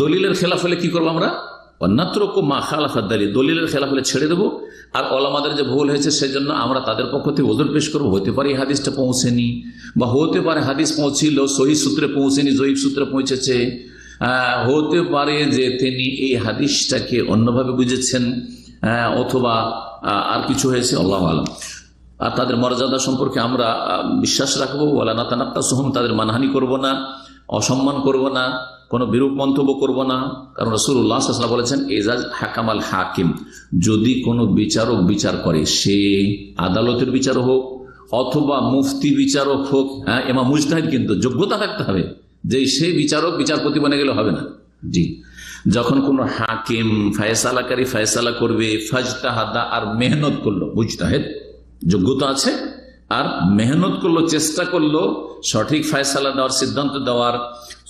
দলিলের খেলাফ হলে কি করব আমরা? অন্যত্র মা দলিলের খেলাফ হলে ছেড়ে দেবো। আর ওলামাদের যে ভুল হয়েছে সেজন্য আমরা তাদের পক্ষ থেকে ওজন পেশ করব। হতে পারে এই হাদিসটা পৌঁছেনি, বা হতে পারে হাদিস পৌঁছিল, সহি সূত্রে পৌঁছেনি জয়ীব সূত্রে পৌঁছেছে। হতে পারে যে তিনি এই হাদিসটাকে অন্যভাবে বুঝেছেন অথবা আর কিছু হয়েছে, আল্লাহ আলম। আর তাদের মর্যাদা সম্পর্কে আমরা বিশ্বাস রাখব। ওলা না তানাত্তা সোহম তাদের মানহানি করব না, অসম্মান করব না। কোনো বিরূপ মন্তব্য করব না। কারণ রসুল্লাহ বলেছেন এজাজ হাকামাল হাকিম যদি কোনো বিচারক বিচার করে, সে আদালতের বিচার হোক অথবা মুফতি বিচারক হোক হ্যাঁ এমা মুজতাহিদ কিন্তু যোগ্যতা থাকতে হবে যে সে বিচারক, বিচারপতি বনে গেলে হবে না। জি। যখন কোনো হাকিম ফায়সালাকারী ফায়সালা করবে, ফাজতাহাদা আর মেহনত করল, মুজতাহেদ, যোগ্যতা আছে? আর মেহনত করল, চেষ্টা করল, সঠিক ফায়সালা দেওয়ার সিদ্ধান্ত দেওয়ার।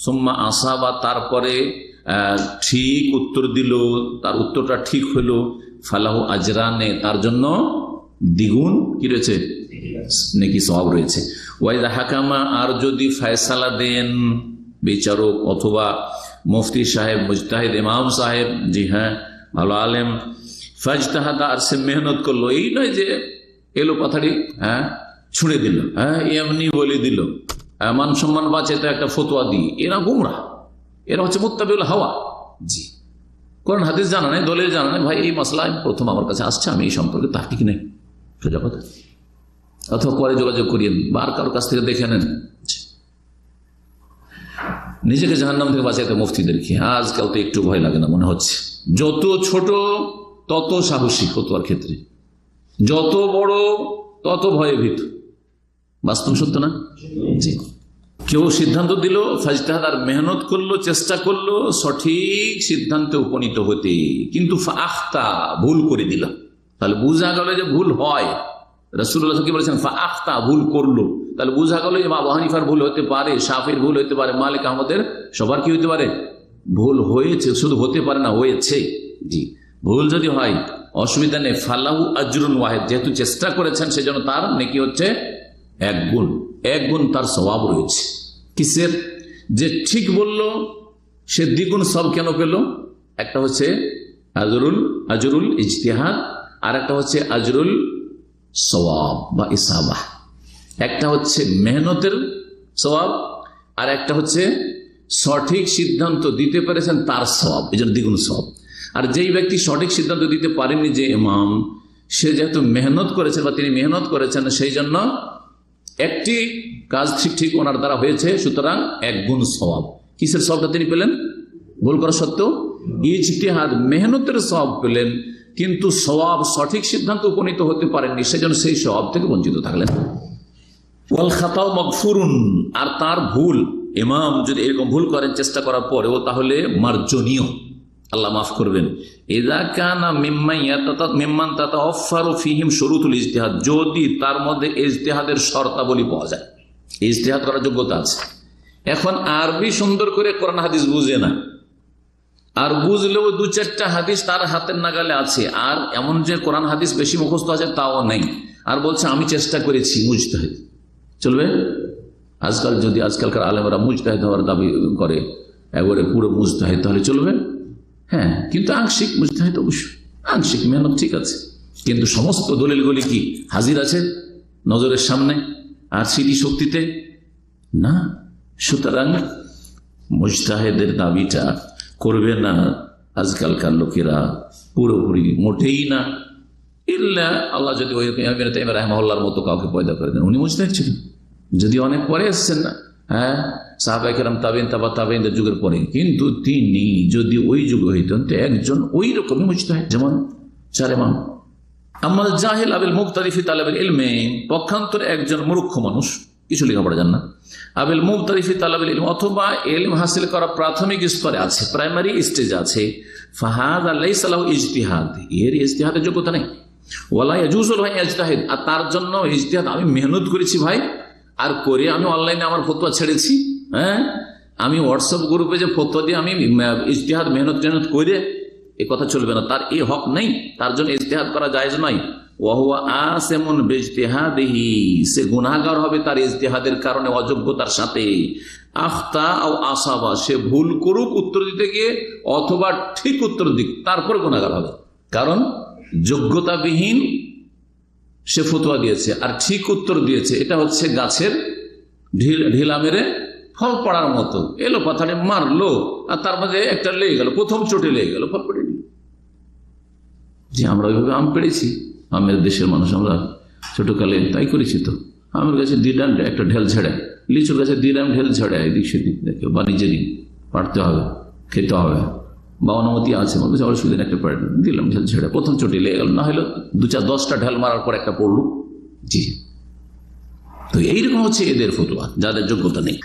সোম্মা আসা বা তারপরে ঠিক উত্তর দিল, তার উত্তরটা ঠিক হলো ফালাহু আজরানে, তার জন্য দ্বিগুণ কি রয়েছে? নাকি সব রয়েছে। ওয়াইদা হাকামা, আর যদি ফায়সালা দেন বিচারক অথবা মুফতি সাহেব, মুজতাহিদ, ইমাম সাহেব, জি হ্যাঁ ভালো আলেম, ফাজতাহাদা আর সে মেহনত করল। এই নয় যে এলো কথাটি হ্যাঁ ছুঁড়ে দিল হ্যাঁ এমনি বলে দিল মান সম্মান বাঁচে তো একটা ফতোয়া দিই। এরা গুমরা। এরা হচ্ছে মুত্তাবিউল হাওয়া। জি। কোরআন, হাদিস জানা নেই দলের জানা নেই ভাই, এই মশলা প্রথম আমার কাছে আসছে, আমি এই সম্পর্কে তার ঠিক নেই। সোজা কথা। অথবা পরে যোগাযোগ করিয়ে বা আর কারোর কাছ থেকে দেখে নেন। নিজেকে জাহান্নাম থেকে বাঁচাইতে মুফতিদেরকে আজকাল তো একটু ভয় লাগে না, মনে হচ্ছে। যত ছোট, তত সাহসী ফতোয়ার ক্ষেত্রে। যত বড়, তত ভয়ে ভীত বাস্তব সত্য না? জি। কেউ সিদ্ধান্ত দিল ফাজতাহাদ আর মেহনত করল, চেষ্টা করল, সঠিক সিদ্ধান্তে উপনীত হতে। কিন্তু আখতা ভুল করে দিল। তাহলে বুঝা গেল যে ভুল হয়। রসুল্লাহ কি বলেছেন? আখতা ভুল করল। তাহলে বুঝা গেল যে বাবা হানিফার ভুল হতে পারে সাফের ভুল হতে পারে, মালিক আহমদের সবার কি হতে পারে? ভুল হয়েছে, শুধু হতে পারে না, হয়েছে। জি। ভুল যদি হয়, অসুবিধা নেই। ফালাহু আজরুন ওয়াহেদ, যেহেতু চেষ্টা করেছেন, সেজন্য তার নেকি হচ্ছে এক গুণ এক গুণ তার স্বভাব রয়েছে। কিসের? যে ঠিক বলল, সে দ্বিগুণ সব কেন পেল? একটা হচ্ছে আজরুল আজরুল ইজতিহাদ আর একটা হচ্ছে আজরুল সওয়াব বা ইসাবাহ। একটা হচ্ছে মেহনতের স্বভাব আর একটা হচ্ছে সঠিক সিদ্ধান্ত দিতে পেরেছেন তার স্বভাব এই জন্য দ্বিগুণ স্বভাব আর যেই ব্যক্তি সঠিক সিদ্ধান্ত দিতে পারেনি যে ইমাম, সে যেহেতু মেহনত করেছেন বা তিনি মেহনত করেছেন, সেই জন্য একটি কাজ ঠিক ঠিক ওনার দ্বারা হয়েছে, সুতরাং এক গুণ স্বভাব কিসের স্বভাবটা তিনি পেলেন? ভুল করা সত্ত্বেও। ইজতিহাদ মেহনতের স্বভাব পেলেন, কিন্তু স্বভাব সঠিক সিদ্ধান্ত উপনীত হতে পারেননি, সেজন্য সেই স্বভাব থেকে বঞ্চিত থাকলেন। আর তার ভুল, ইমাম যদি এরকম ভুল করেন চেষ্টা করার পরেও, তাহলে মার্জনীয়। আল্লাহ মাফ করবেন। এদা ফিহিম ইজতেহাদ। যদি তার মধ্যে ইজতেহাদের শর্তাবলী পাওয়া যায়। ইজতেহাদ করার যোগ্যতা আছে। এখন আরবি সুন্দর করে কোরআন হাদিস বুঝে না। আর বুঝলেও দু চারটা হাদিস তার হাতের নাগালে আছে। আর এমন যে কোরআন হাদিস বেশি মুখস্থ আছে তাও নেই। আর বলছে, আমি চেষ্টা করেছি মুজতাহিদ। চলবে? আজকাল যদি আজকালকার আলেমরা মুজতাহিদ হওয়ার দাবি করে, একবারে পুরো মুজতাহিদ, তাহলে চলবে? হ্যাঁ কিন্তু আংশিক মুজতাহিদ অবশ্যই। আংশিক মেহনত ঠিক আছে। কিন্তু সমস্ত দলিলগুলি কি হাজির আছে নজরের সামনে আর স্মৃতি শক্তিতে? না। সুতরাং মুজতাহেদের দাবিটা করবে না আজকালকার লোকেরা পুরোপুরি মোটেই না। ইল্লা আল্লাহ যদি ওই রহমাল্লার মতো কাউকে পয়দা করে দেন, উনি মুজতাহিদ ছিলেন। যদি অনেক পরে এসছেন না হ্যাঁ সাহাবাহাম তাবেন তাবা তাবেনদের যুগের পরে। কিন্তু তিনি যদি ওই যুগে হইতেন, তো একজন ওই রকমই মুজতাহিদ যেমন চারেমান আমার জাহেল আবেল মুক্তারিফি তালাবেল ইলমে, পক্ষান্তর একজন মূর্খ মানুষ। কিছু লেখাপড়া জান না। আবেল মুক্তারিফি তালাবেল ইলম, অথবা এলম হাসিল করা প্রাথমিক স্তরে আছে, প্রাইমারি স্টেজ আছে। ফাহাদ আল্লাহ সালাহ ইজতিহাদ। এর ইজতিহাদের যোগ্যতা নেই। ওয়ালাই জুজুল ভাই ইজতাহিদ আর তার জন্য ইজতিহাদ আমি মেহনত করেছি ভাই। আর করে আমি অনলাইনে আমার ফতোয়া ছেড়েছি। হ্যাঁ? আমি হোয়াটসঅ্যাপ গ্রুপে যে ফতোয়া দিয়ে আমি ইজতেহাদ, মেহনত, টেহনত করে এ কথা চলবে না। তার এ হক নেই। তার জন্য ইজতেহাদ করা যায় নয়। ওহুয়া আসেমন বেজতেহাদেহি। সে হবে তার ইজতেহাদের কারণে সাথে। সে ভুল করুক উত্তর দিতে গিয়ে, অথবা ঠিক উত্তর দিক, তারপর হবে। কারণ, যোগ্যতাবিহীন সে ফতোয়া দিয়েছে, আর ঠিক উত্তর দিয়েছে। এটা হচ্ছে গাছের ঢিলা মেরে ফল পড়ার মতো। এলো কথাটি মারলো আর তার মাঝে একটা লেগে গেল প্রথম চোটে লেগে গেল ফল পড়ে যে আমরা ওইভাবে আম পেড়েছি আমের দেশের মানুষ আমরা ছোটকালে তাই করেছি তো। আমের গাছে দিডাম একটা ঢেল ছেড়ে লিচুর গাছে দিডাম ঢেল ছেড়ে এদিক সেদিক দেখে বা নিজেরই পারতে হবে খেতে হবে। বা অনুমতি আছে বলছে অসুবিধা নেই, একটা পাড়ে দিলাম ঢেল ছেড়ে প্রথম চোটে লেগে গেল। না হলো দু চার দশটা ঢেল মারার পর একটা পড়ল। জি। তো এইরকম হচ্ছে এদের ফতুয়া যাদের যোগ্যতা নেই।